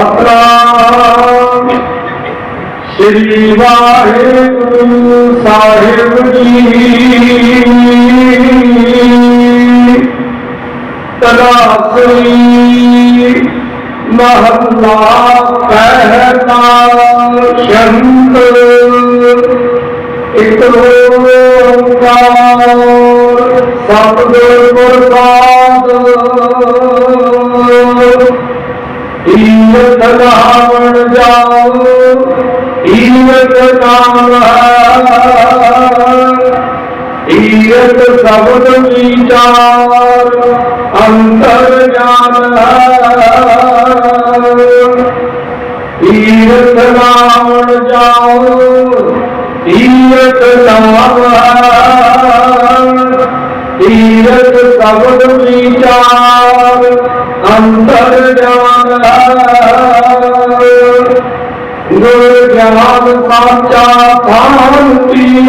यात्रा श्री वाहेगुरु साहिब जी तलासरी महला पहला शंत एक सतगुर प्रसाद। ईरत धाम जाओ ईरत शब्द विचार अंतर ईरत जाओ तीरथ शब्द विचार अंतर जान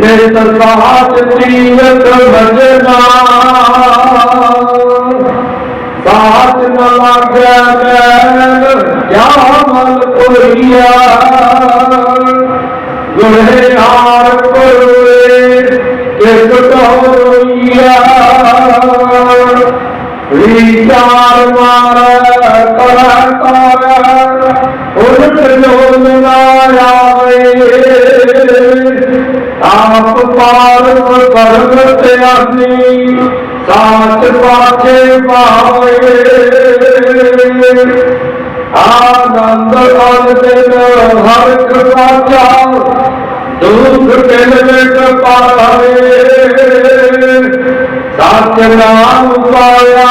निर्दसात तीरथ भजना साथ न लागे बैल क्या मन कोरिया गुनहार कोरे किस कोइया विचार मार कर पार प सच नाम पाया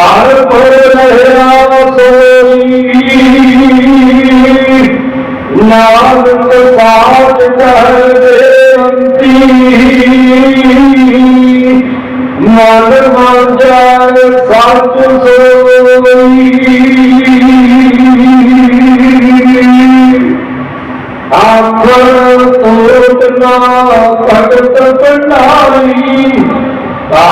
ਪਰ ਪਰ ਰਹਿਣਾ ਸੋਈ। ਨਾਮ ਸਾਥ ਕਰ ਦੇਵੰਤੀ ਮਨ ਮਾਂਜਲ ਸਤ ਸੋਈ। ਆਖਰ ਤੋਟ ਨਾ ਭਗਤ ਪੰਡਾਰੀ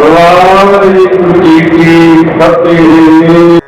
भगवान की फतेह